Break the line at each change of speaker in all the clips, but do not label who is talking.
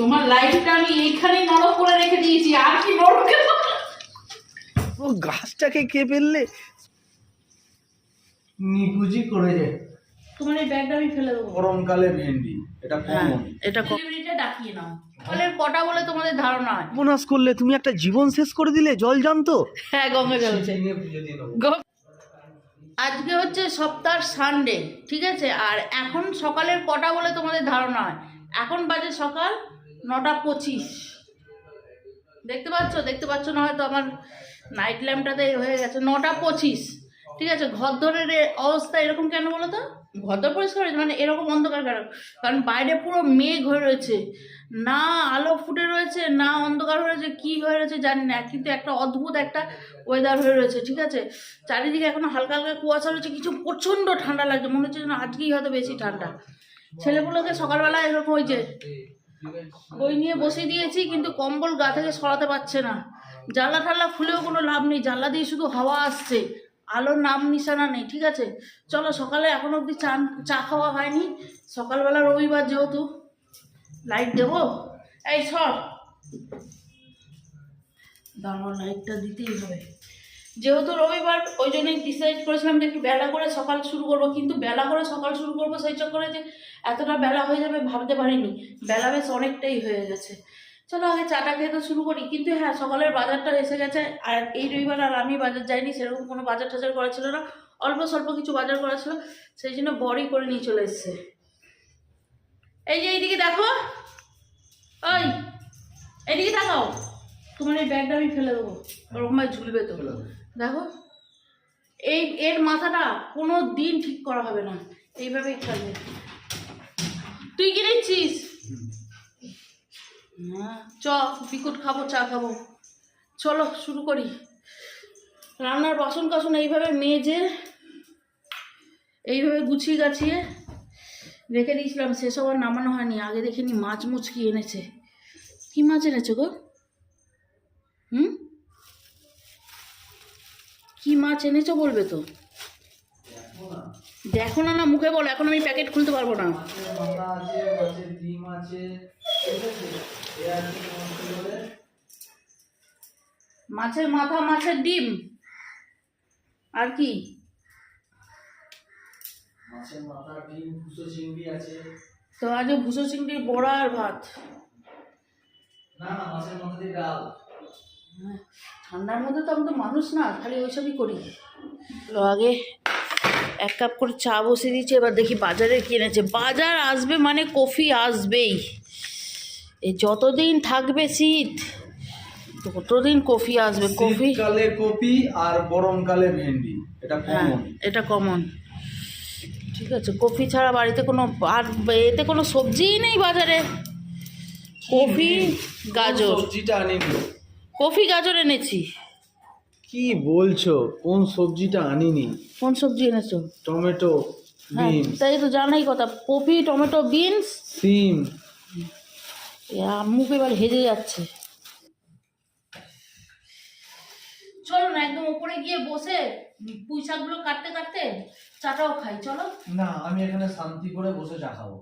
তোমার লাইফটা আমি এইখানেই নরক করে রেখে দিয়েছি আর কি নরকে
ও গাছটাকে কে ফেললে?
নিকুচি করেছে
তোমার এই ব্যাগটা আমি ফেলে দেবো।
গরমকালে ভেন্ডি এটা
হ্যাঁ
কমন।
এটা ডেলিভারিটা ডাকিয়ে নাও। ফলে কটা বলে তোমাদের ধারণা? হয়
বোনাস করলে তুমি একটা জীবন শেষ করে দিলে জল জানতো
হ্যাঁ গঙ্গা জলছে
নিয়ে পুজো দিয়ে দেবো।
গ- আজকে হচ্ছে সপ্তাহ সানডে ঠিক আছে? আর এখন সকালের কটা বলে তোমাদের ধারণা হয়? এখন বাজে সকাল নটা পঁচিশ। দেখতে পাচ্ছ? দেখতে পাচ্ছ না হয়তো আমার নাইট ল্যাম্পটাতে হয়ে গেছে। নটা পঁচিশ। ঠিক আছে? ঘর ধরের অবস্থা এরকম কেন বলো তো? ঘর দর পরিষ্কার হয়েছে? মানে এরকম অন্ধকার কেন? কারণ বাইরে পুরো মেঘ হয়ে রয়েছে। না আলো ফুটে রয়েছে, না অন্ধকার হয়ে রয়েছে। কী হয়ে রয়েছে জানি না। কিন্তু একটা অদ্ভুত একটা ওয়েদার হয়ে রয়েছে। ঠিক আছে? চারিদিকে এখনও হালকা হালকা কুয়াশা রয়েছে। কিছু প্রচণ্ড ঠান্ডা লাগছে। মনে হচ্ছে যেন আজকেই হয়তো বেশি ঠান্ডা। ছেলেগুলোকে সকালবেলা এরকম হয়েছে বই নিয়ে বসে দিয়েছি, কিন্তু কম্বল গা থেকে সরাতে পারছে না। জানলা ঠাল্লা খুলেও কোনো লাভ নেই, জানলা দিয়ে শুধু হাওয়া আসছে। আলোর নাম, নিশানা নেই, ঠিক আছে? চলো, সকালে এখন অবধি চা চা খাওয়া হয়নি। সকালবেলা রবিবার যেহেতু লাইট দেবো? এই সর। দাঁড়াও লাইটটা দিতেই হবে। যেহেতু রবিবার, ওই জন্যই ডিসাইড করেছিলাম যে একটু বেলা করে সকাল শুরু করব, কিন্তু বেলা করে সকাল শুরু করব সেই চক্করে যে এতটা বেলা হয়ে যাবে ভাবতে পারিনি। বেলা বেশ অনেকটাই হয়ে গেছে। চলো আগে চাটা খেয়ে তো শুরু করি। কিন্তু হ্যাঁ সকালের বাজারটা এসে গেছে। আর এই রবিবার আর আমি বাজার যাইনি, সেরকম কোনো বাজার টাজার করা ছিল না। অল্প স্বল্প কিছু বাজার করা ছিল, সেই জন্য বড়ই করে নিয়ে চলে এসছে। এই যে এইদিকে দেখো। ওই এদিকে তাকাও। তোমার এই ব্যাগটা আমি ফেলে দেবো। ওরকমভাবে ঝুলবে তো। দেখো, এই, এর মাথাটা কোনো দিন ঠিক করা হবে না। এইভাবেই থাকবে। তুই কি নিচ্ছিস চ বিকুট খাব, চা খাব। চলো, শুরু করি। রান্নার বাসন কাসন এইভাবে মেজে, এইভাবে গুছিয়ে গাছিয়ে রেখে দিয়েছিলাম। সেসব আর নামানো হয়নি। আগে দেখিনি, মাছ মুচকি এনেছে? কি মাছ এনেছে গো? হুম? কি মাছ এনেছো বলবে তো? দেখো না না মুখে বলো এখন আমি প্যাকেট খুলতে পারব না।
মাছের
মাথা মাছের ডিম। আর কি?
মাছের মাথা ডিম কুসো চিংড়ি আছে।
তো আজকে ভুসো চিংড়ির বড়া আর ভাত।
না না মাছের মাথা দিয়ে ডাল।
ঠান্ডার মধ্যে তো আমি তো মানুষ না খালি ওইসবই করি। আগে এক কাপ করে চা বসে দিয়েছে এবার দেখি বাজারে কিনেছে বাজার আসবে মানে কফি আসবেই। এই যতদিন থাকবে শীত ততদিন কফি আসবে। কফি
শীতকালে কপি আর গরমকালে ভেন্ডি এটা
হ্যাঁ
কমন
এটা কমন ঠিক আছে কফি ছাড়া বাড়িতে কোনো আর এতে কোনো সবজিই নেই বাজারে। কফি গাজর।
সবজিটা আনিনি।
কফি গাজর এনেছি।
কি বলছো? কোন সবজিটা আনিনি?
কোন সবজি এনেছো?
টমেটো
হ্যাঁ তাই তো জানাই কথা। কপি টমেটো বিনস?
সিম।
মুখ এবার হেজে যাচ্ছে। চলো না একদম উপরে গিয়ে বসে পুঁই শাকগুলো কাটতে কাটতে চাটাও খাই চলো।
না আমি এখানে শান্তি করে বসে চা খাব।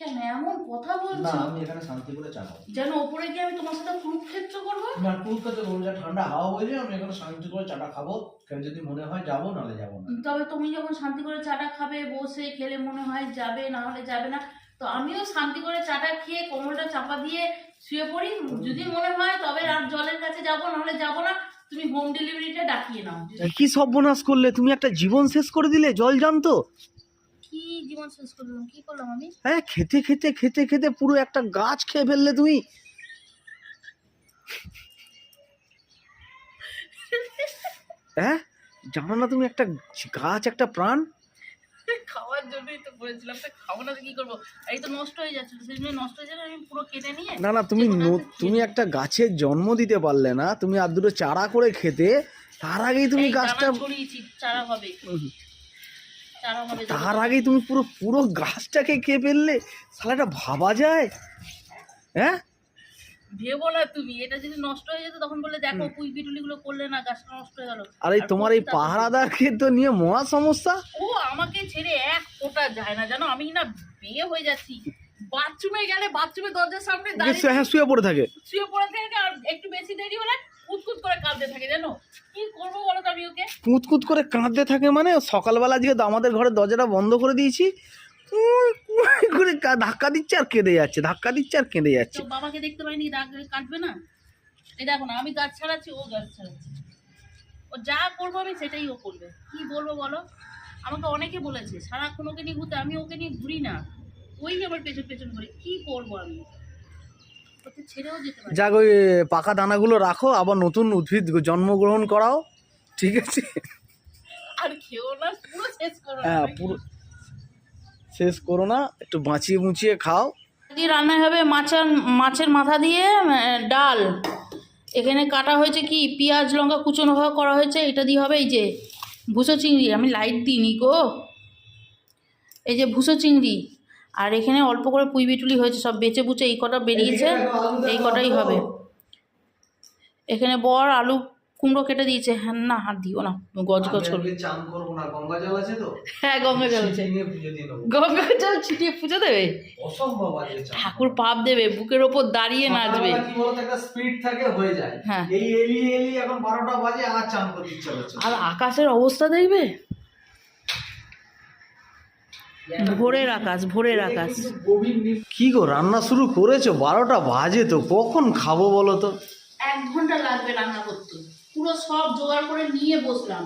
কেন এমন কথা
না আমি এখানে শান্তি করে চা খাব
যেন উপরে গিয়ে আমি তোমার সাথে কুরুক্ষেত্র করব?
না কলকাতা বলব যা ঠান্ডা হাওয়া বইছে আমি এখানে শান্তি করে চাটা খাব। কেন যদি মনে হয় যাব নাহলে যাব না।
তবে তুমি যখন শান্তি করে চাটা খাবে বসে খেলে মনে হয় যাবে না হলে যাবে না তো আমিও শান্তি করে চাটা খেয়ে কোমরটা চাপা দিয়ে শুয়ে পড়ি। যদি মনে হয় তবে আর জলের কাছে যাব নাহলে যাব না তুমি হোম ডেলিভারিটা ডাকিয়ে নাও।
কি সর্বনাশ করলে? তুমি একটা জীবন শেষ করে দিলে জল জানতো?
জীবন শেষ করলাম কি করলাম আমি?
হ্যাঁ খেতে খেতে খেতে খেতে পুরো একটা গাছ খেয়ে ফেললে তুমি। হ্যাঁ জানো না তুমি একটা গাছ একটা প্রাণ?
খাওয়ার জন্যই তো বলেছিলাম তো খাব না তো কি করব? এই তো নষ্ট হয়ে যাচ্ছিল সেই জন্য নষ্ট হয়ে যাবে আমি পুরো কেটে নিয়ে
না না তুমি তুমি একটা গাছের জন্ম দিতে পারলে না তুমি আর দুটো চারা করে খেতে তার আগেই তুমি গাছটা
চারা হবে। চারা হবে
তার আগেই তুমি পুরো পুরো গাছটাকে খেয়ে ফেললে সালাটা ভাবা যায়। হ্যাঁ?
ভেবো না তুমি এটা যদি নষ্ট হয়ে যেত তখন বললে দেখো পুই পিটুলিগুলো করলে না গাছটা নষ্ট হয়ে গেল।
আরে তোমার এই পাহারাদারকে তো নিয়ে মহা সমস্যা।
ও আমাকে ছেড়ে এক ফোঁটা যায় না জানো? আমি না বিয়ে হয়ে যাচ্ছি। বাথরুমে গেলে বাথরুমের দরজার সামনে দাঁড়িয়ে
হ্যাঁ শুয়ে পড়ে থাকে।
শুয়ে পড়ে থাকে আর একটু বেশি দেরি হলে কুতকুত করে কাঁদতে থাকে জানো? কি করব বলো তো আমি ওকে?
করে কাঁদতে থাকে মানে? সকালবেলা আজকে আমাদের ঘরের দরজাটা বন্ধ করে দিয়েছি করে ধাক্কা দিচ্ছে আর কেঁদে যাচ্ছে ধাক্কা দিচ্ছে আর কেঁদে যাচ্ছে।
বাবাকে দেখতে পাইনি কাটবে না? এই দেখো না আমি গাছ ছাড়াচ্ছি ও গাছ ছাড়াচ্ছে। ও যা করব আমি সেটাই ও করবে। কি বলব বলো? আমাকে অনেকে বলেছে সারাক্ষণ ওকে নিয়ে ঘুরতে আমি ওকে নিয়ে ঘুরি না। ওই আমার পেছন পেছন ঘুরে কি করব আমি?
যাক ওই পাকা দানাগুলো রাখো আবার নতুন উদ্ভিদ জন্মগ্রহণ করাও ঠিক আছে?
আর খেও না পুরো শেষ করো
হ্যাঁ পুরো শেষ করো না একটু বাঁচিয়ে মুচিয়ে খাও।
আজকে রান্নায় হবে মাছের মাছের মাথা দিয়ে ডাল। এখানে কাটা হয়েছে কি পেঁয়াজ লঙ্কা কুচনো করা হয়েছে এটা দিয়ে হবে এই যে ভুসো চিংড়ি আমি লাইট দিইনি গো। এই যে ভুসো চিংড়ি। আর এখানে অল্প করে পুঁই বিটুলি হয়েছে সব বেচে বুচে এই কটা বেরিয়েছে এই কটাই হবে। এখানে বর আলু কুমড়ো কেটে দিয়েছে হ্যাঁ না হাত দিও না গজ গজ করবে। হ্যাঁ গঙ্গা জল আছে। গঙ্গা জল ছিটিয়ে পুজো দেবে? ঠাকুর পাপ দেবে বুকের ওপর দাঁড়িয়ে নাচবে।
হয়ে আর
আকাশের অবস্থা দেখবে? ভোরের আকাশ ভোরের আকাশ।
কি গো রান্না শুরু করেছ? বারোটা বাজে তো কখন খাব বলো তো?
এক ঘণ্টা লাগবে রান্না করতে। পুরো সব জোগাড় করে নিয়ে বসলাম।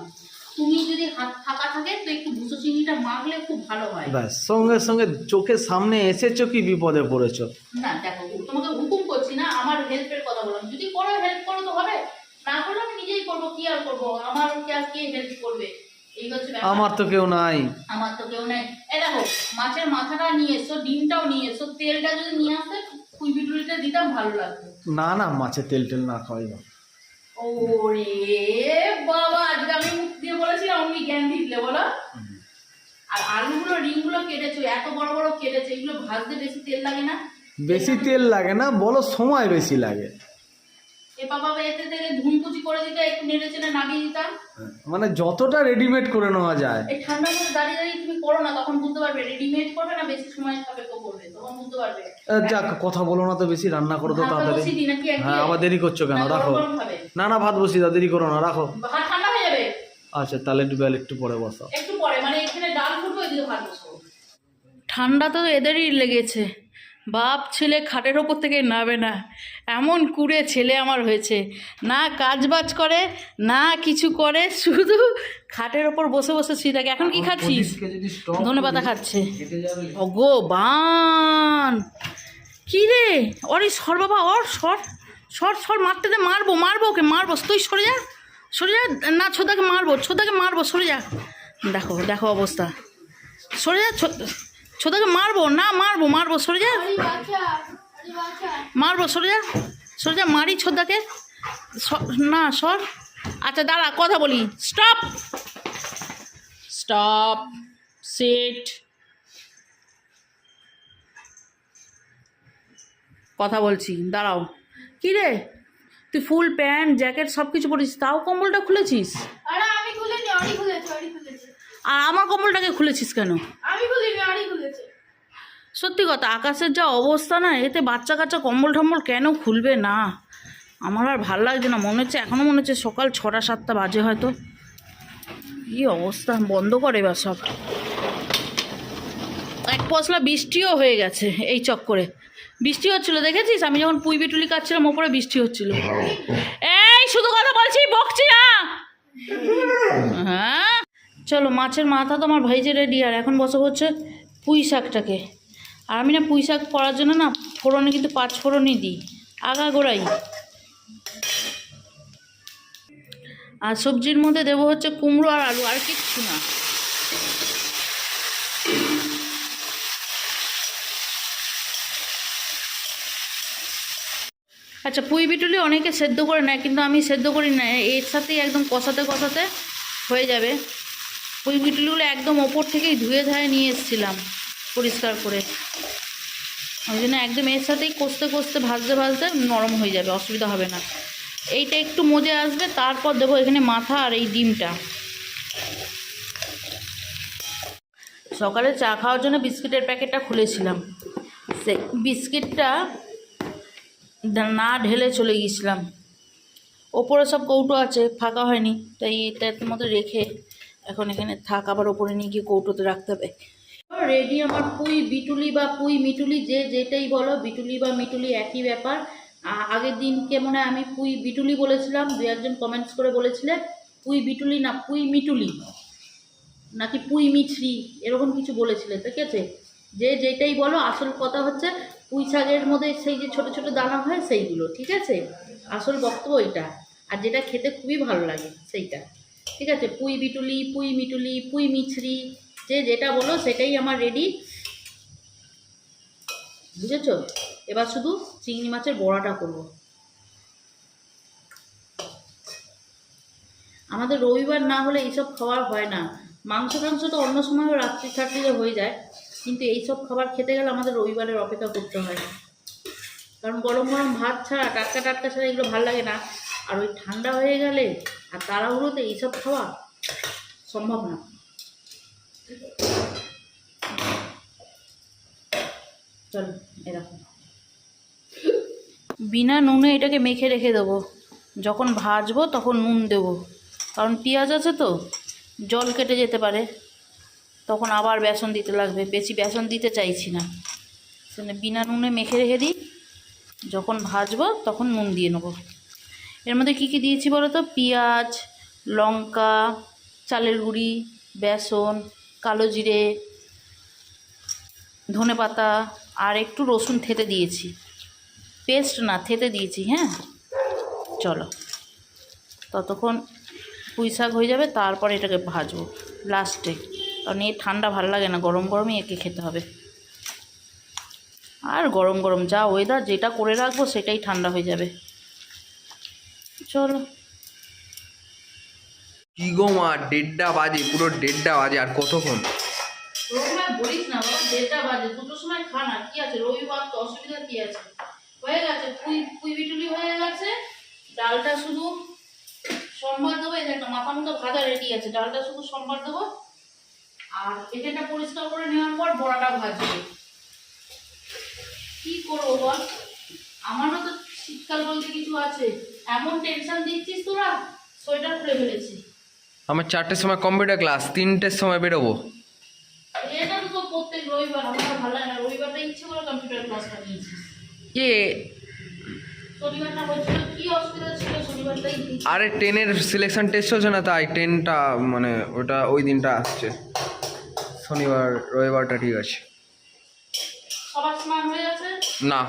তুমি যদি হাত ফাঁকা থাকে তো একটু ভুসো চিংড়িটা মাখলে খুব ভালো হয়।
ব্যাস সঙ্গে সঙ্গে চোখের সামনে এসেছ কি বিপদে পড়েছো?
না দেখো তোমাকে হুকুম করছি না আমার হেল্পের কথা বললাম যদি করো হেল্প করো তো হবে। না করলে আমি নিজেই করব কি আর করব? আমার কি আর কে হেল্প করবে।
আমার তো কেউ নাই।
আমার তো কেউ নেই। এ দেখো মাছের মাথাটা নিয়ে এসো ডিমটাও নিয়ে এসো তেলটা যদি নিয়ে আসতে কুই বিটুলিটা দিতাম ভালো লাগতো।
না না মাছের তেল টেল না খাওয়াই না।
ওরে বাবা আজকে আমি মুখ দিয়ে বলেছিলাম অমনি জ্ঞান দিলে বলো। আর আলুগুলো রিংগুলো কেটেছো এত বড় বড় কেটেছো এগুলো ভাজতে বেশি তেল লাগে না?
বেশি তেল লাগে না বলো সময় বেশি লাগে। মানে যতটা রেডিমেড করে নেওয়া যায়।
ঠান্ডার মধ্যে দাঁড়িয়ে দাঁড়িয়ে তুমি করো না তখন বুঝতে পারবে রেডিমেড করবে না বেশি সময় সাপেক্ষ করবে তখন বুঝতে পারবে।
যাক কথা বলো না তো বেশি রান্না করো তো তাড়াতাড়ি? হ্যাঁ আবার দেরি করছ কেন? রাখো। না না ভাত বসি দেরি করো না রাখো।
ভাত ঠান্ডা হয়ে যাবে?
আচ্ছা তাহলে একটু বেল একটু পরে বসাও।
একটু পরে মানে এখানে ডাল ফুটবে ওইদিকে ভাত বসাবো ঠান্ডা তো এদেরই লেগেছে। বাপ ছেলে খাটের ওপর থেকে নাবে না। এমন কুড়ে ছেলে আমার হয়েছে। না কাজ বাজ করে না কিছু করে শুধু খাটের ওপর বসে বসে শুয়ে থাকে। এখন কি খাচ্ছিস? ধনে পাতা খাচ্ছে।
যাবে
বান! কি রে? অরে সর বাবা অর সর। সর সর মারতে দে মারবো মারবো ওকে মারবো। তুই সরে যা সরে যা। না ছোদাকে মারবো ছোদাকে মারবো সরে যা। দেখো দেখো অবস্থা। সরে যা ছো- ছোদাকে মারবো? না মারবো মারবো সরে যা। মারবো সরে যা সরে যা মারি ছোদাকে স- না সর। আচ্ছা দাঁড়া কথা বলি। স্টপ! স্টপ সেট। কথা বলছি দাঁড়াও। কি রে? তুই ফুল প্যান্ট জ্যাকেট সব কিছু পরেছিস তাও কম্বলটা খুলেছিস?
আরে আমি খুলিনি অরি খুলেছে অরি খুলেছে।
আর আমার কম্বলটাকে খুলেছিস কেন?
আমি খুলিনি অরি খুলেছে।
সত্যি কথা আকাশের যা অবস্থা না এতে বাচ্চা কাচ্চা কম্বল টম্বল কেন খুলবে না? আমার আর ভালো লাগছে না মনে হচ্ছে এখনও মনে হচ্ছে সকাল ছটা সাতটা বাজে হয়তো। কি অবস্থা বন্ধ করে এবার সব। এক পশলা বৃষ্টিও হয়ে গেছে এই চক্করে। বৃষ্টি হচ্ছিল দেখেছিস? আমি যখন পুই বিটুলি কাটছিলাম ওপরে বৃষ্টি হচ্ছিল। এই শুধু কথা বলছি বকছি না। হ্যাঁ? চলো, মাছের মাথা তো আমার ভাইজে রেডি আর এখন বসে হচ্ছে পুঁই শাকটাকে। আর আমি না পুঁই শাক করার জন্য না ফোড়নে কিন্তু পাঁচ ফোড়নই দিই। আগা গোড়াই। আর সবজির মধ্যে দেবো হচ্ছে কুমড়ো আর আলু, আর কিচ্ছু না। আচ্ছা পুঁই বিটুলি অনেকে সেদ্ধ করে নেয়, কিন্তু আমি সেদ্ধ করি না, এর সাথেই একদম কষাতে কষাতে হয়ে যাবে। পুঁই বিটুলিগুলো একদম ওপর থেকেই ধুয়ে ধায়ে নিয়ে এসেছিলাম পরিষ্কার করে। ওই জন্য একদম এর সাথেই কষতে কষতে ভাজতে ভাজতে নরম হয়ে যাবে, অসুবিধা হবে না। এইটা একটু মজে আসবে, তারপর দেবো এখানে মাথা আর এই ডিমটা। সকালে চা খাওয়ার জন্য বিস্কিটের প্যাকেটটা খুলেছিলাম। সে বিস্কিটটা না ঢেলে চলে গিয়েছিলাম। ওপরে সব কৌটো আছে, ফাঁকা হয়নি, তাই এটার মধ্যে রেখে এখন এখানে থাক, আবার ওপরে নিয়ে গিয়ে কৌটোতে রাখতে হবে। রেডি আমার পুই বিটুলি বা পুই মিটুলি, যে যেটাই বলো, বিটুলি বা মিটুলি একই ব্যাপার। আগের দিনকে মনে হয় আমি পুই বিটুলি বলেছিলাম, দু একজন কমেন্টস করে বলেছিলে পুই বিটুলি না পুই মিটুলি? নাকি পুই মিছরি? এরকম কিছু বলেছিলে ঠিক আছে? যে যেটাই বলো, আসল কথা হচ্ছে পুঁই শাকের মধ্যে সেই যে ছোট ছোট দানা হয় সেইগুলো, ঠিক আছে? আসল বক্তব্য ওইটা আর যেটা খেতে খুবই ভালো লাগে, সেইটা। ঠিক আছে? পুই বিটুলি, পুই মিটুলি, পুই মিছরি, যে যেটা বলো সেটাই আমার রেডি বুঝেছ? এবার শুধু চিংড়ি মাছের বড়াটা করব। আমাদের রবিবার না হলে এইসব খাবার হয় না। মাংস টাংস তো অন্য সময়ও রাত্রি থাকলে হয়ে যায়, কিন্তু এইসব খাবার খেতে গেলে আমাদের রবিবারের অপেক্ষা করতে হয়। কারণ গরম গরম ভাত ছাড়া, টাটকা টাটকা ছাড়া এগুলো ভালো লাগে না। আর ওই ঠান্ডা হয়ে গেলে আর তাড়াহুড়োতে এইসব খাওয়া সম্ভব না। চলো, এরকম। বিনা নুনে এটাকে মেখে রেখে দেবো। যখন ভাজবো তখন নুন দেবো। কারণ পেঁয়াজ আছে তো, জল কেটে যেতে পারে। তখন আবার বেসন দিতে লাগবে। বেশি বেসন দিতে চাইছি না। বিনা নুনে মেখে রেখে দিই। যখন ভাজবো তখন নুন দিয়ে নেব। এর মধ্যে কী কী দিয়েছি বলো তো পেঁয়াজ, লঙ্কা, চালের গুঁড়ি, বেসন, কালো জিরে, ধনে পাতা আর একটু রসুন থেতে দিয়েছি। পেস্ট না, থেতে দিয়েছি হ্যাঁ? চলো। ততক্ষণ পুঁই শাক হয়ে যাবে, তারপর এটাকে ভাজবো, লাস্টে। কারণ এই ঠান্ডা ভালো লাগে না, গরম গরমই একে খেতে হবে। আর গরম গরম যা ওয়েদার যেটা করে রাখব, সেটাই ঠান্ডা হয়ে যাবে। চলো।
কি গো মা দেড়টা বাজে পুরো দেড়টা বাজে আর কতক্ষণ?
রবিবার বলিস না বাবা দেড়টা বাজে দুটোর সময় খানা কি আছে? রবিবার তো অসুবিধা কি আছে? হয়ে গেছে পুই পুই বিটুলি হয়ে গেছে ডালটা শুধু সোমবার দেবো এই একটা মাথা মতো ভাজা রেডি আছে ডালটা শুধু সোমবার দেবো আর এখানটা পরিষ্কার করে নেওয়ার পর বড়াটা ভাজবো। কি করব বল? আমারও তো শীতকাল বলতে কিছু আছে? এমন টেনশন দিচ্ছিস তোরা? সোয়েটার খুলে ফেলেছি।
আমার চারটের সময় কম্পিউটার ক্লাস তিনটের সময় বেরোবো।
এটা তো প্রত্যেক রবিবার আমার ভালো লাগে না। রবিবারটা ইচ্ছে করে কম্পিউটার ক্লাসটা নিয়েছিস
কে
শনিবারটা হচ্ছিল কি অসুবিধা ছিল শনিবারটাই
আরে টেনের সিলেকশন টেস্ট চলছে না তাই টেনটা মানে ওটা ওই দিনটা আসছে। শনিবার রবিবারটা ঠিক আছে।
সবার হয়ে
না।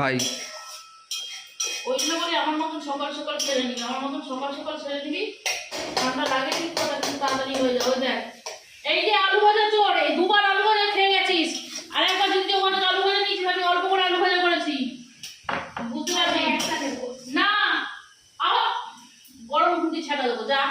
ভাই
ওই জন্য বলি আমার মতন সকাল সকাল ছেড়ে নিবি আমার মতন সকাল সকাল ছেড়ে দিবি, ঠান্ডা লাগে ঠিক কথা কিন্তু তাড়াতাড়ি হয়ে যাবে দেখ। এই যে আলু ভাজা তোর এই দুবার আলু ভাজা খেয়ে গেছিস। আর একবার যদি ওখানে আলু ভাজা নিয়েছিস, আমি অল্প করে আলু ভাজা করেছি। বুঝতে পারবি না আবার গরম খুঁটি ছেড়ে দেবো যা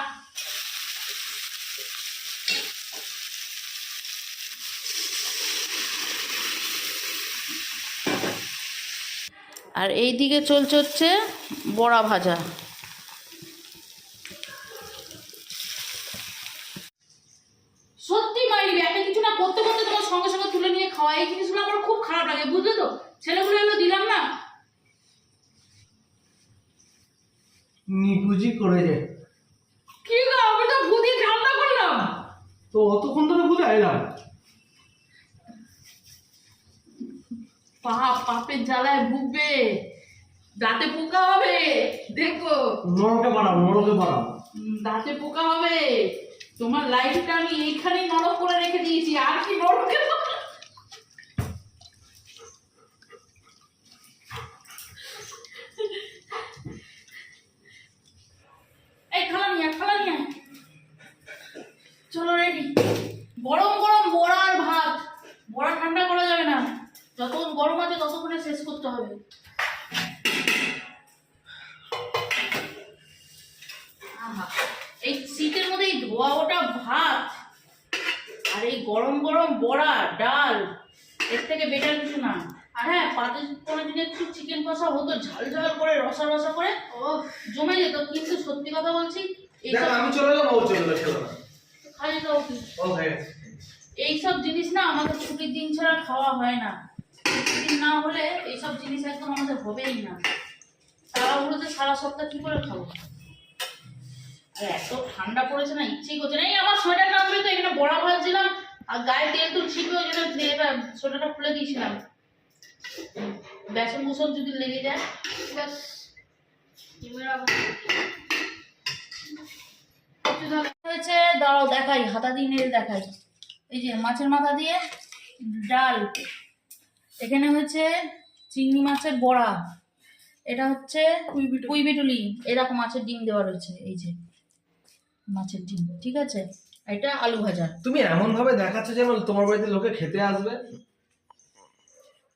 আর এই দিকে চলছে হচ্ছে বড়া ভাজা। সত্যি মাইরি একটা কিছু না করতে করতে তোমার সঙ্গে সঙ্গে তুলে নিয়ে খাওয়া। এই জিনিসগুলো আমার খুব খারাপ লাগে বুঝলে তো? ছেলেগুলো এগুলো দিলাম না।
নিকুজি করেছে
কি গো আমি তো বুদ্ধি ঠান্ডা করলাম।
তো অতক্ষণ ধরে বুঝে এলাম
পাপ পাপের জ্বালায় ভুগবে। দাঁতে পোকা হবে দেখো।
নরকে বাড়াও নরকে বাড়াও
দাঁতে পোকা হবে। তোমার লাইফটা আমি এইখানেই নরক করে রেখে দিয়েছি আর কি নরকে কোনো দিন একটু চিকেন কষা হতো ঝাল ঝাল করে রসা রসা করে। ও জমে যেত কিন্তু সত্যি কথা বলছি
আমি চলে যাব ও চলে যাবে খেলো না।
খালি দাও কি
ও
এইসব জিনিস না আমাদের ছুটির দিন ছাড়া খাওয়া হয় না। না হলে এইসব জিনিস একদম আমাদের হবেই না। তাড়াহুড়োতে সারা সপ্তাহ কি করে খাব? আর এত ঠান্ডা পড়েছে না ইচ্ছেই করছে না। এই আমার সোয়েটার না খুলে তো এখানে বড়া ভাজছিলাম আর গায়ে তেল তুল ছিপে ওই জন্য সোয়েটারটা খুলে দিয়েছিলাম। বেসন কুসন যদি লেগে যায়
ব্যাস।
হয়েছে দাঁড়াও দেখাই হাতা দিয়ে নেড়ে দেখাই। এই যে মাছের মাথা দিয়ে ডাল। এখানে হচ্ছে চিংড়ি মাছের বড়া। এটা হচ্ছে কুইবিটুলি এরকম মাছের ডিম দেওয়া রয়েছে এই যে মাছের ডিম ঠিক আছে? এটা আলু ভাজা।
তুমি এমন ভাবে দেখাচ্ছ যেন তোমার বাড়িতে লোকে খেতে আসবে?